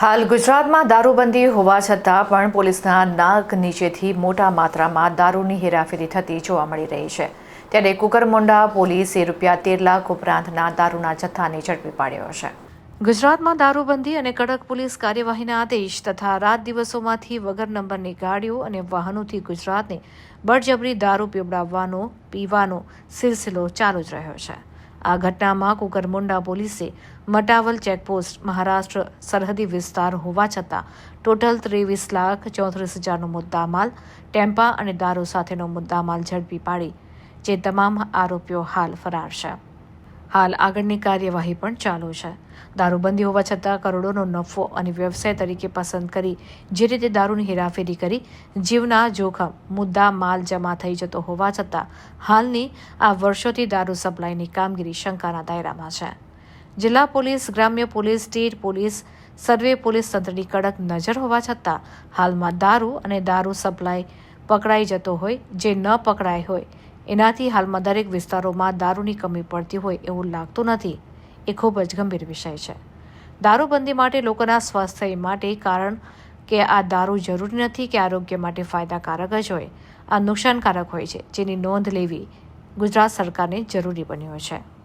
હાલ ગુજરાતમાં દારૂબંધી હોવા છતાં પણ પોલીસના નાક નીચેથી મોટા માત્રામાં દારૂની હેરાફેરી થતી જોવા મળી રહી છે. ત્યારે કુકરમુંડા પોલીસે રૂપિયા તેર લાખ ઉપરાંતના દારૂના જથ્થાને ઝડપી પાડ્યો છે. ગુજરાતમાં દારૂબંધી અને કડક પોલીસ કાર્યવાહીના આદેશ તથા રાત દિવસોમાંથી વગર નંબરની ગાડીઓ અને વાહનોથી ગુજરાતને બળજબરી દારૂ પીવડાવવાનો, પીવાનો સિલસિલો ચાલુ જ રહ્યો છે. આ ઘટનામાં કુકરમુંડા પોલીસે મટાવલ ચેકપોસ્ટ, મહારાષ્ટ્ર સરહદી વિસ્તાર હોવા છતાં ટોટલ ત્રેવીસ લાખ ચોત્રીસ હજારનો મુદ્દામાલ, ટેમ્પા અને દારૂ સાથેનો મુદ્દામાલ ઝડપી પાડી, જે તમામ આરોપીઓ હાલ ફરાર છે. હાલ આગળની કાર્યવાહી પણ ચાલુ છે. દારૂબંધી હોવા છતાં કરોડોનો નફો અને વ્યવસાય તરીકે પસંદ કરી જે રીતે દારૂની હેરાફેરી કરી, જીવના જોખમ, મુદ્દા, માલ જમા થઈ જતો હોવા છતાં હાલની આ વર્ષોથી દારૂ સપ્લાયની કામગીરી શંકાના દાયરામાં છે. જિલ્લા પોલીસ, ગ્રામ્ય પોલીસ સ્ટેટ પોલીસ, સર્વે પોલીસ તંત્રની કડક નજર હોવા છતાં હાલમાં દારૂ અને દારૂ સપ્લાય પકડાઈ જતો હોય, જે ન પકડાય હોય એનાથી હાલમાં દરેક વિસ્તારોમાં દારૂની કમી પડતી હોય એવું લાગતું નથી. એ ખૂબ જ ગંભીર વિષય છે. દારૂબંધી માટે લોકોના સ્વાસ્થ્ય માટે કારણ કે આ દારૂ જરૂરી નથી કે આરોગ્ય માટે ફાયદાકારક જ હોય. આ નુકસાનકારક હોય છે. જેની નોંધ લેવી ગુજરાત સરકારને જરૂરી બન્યો છે.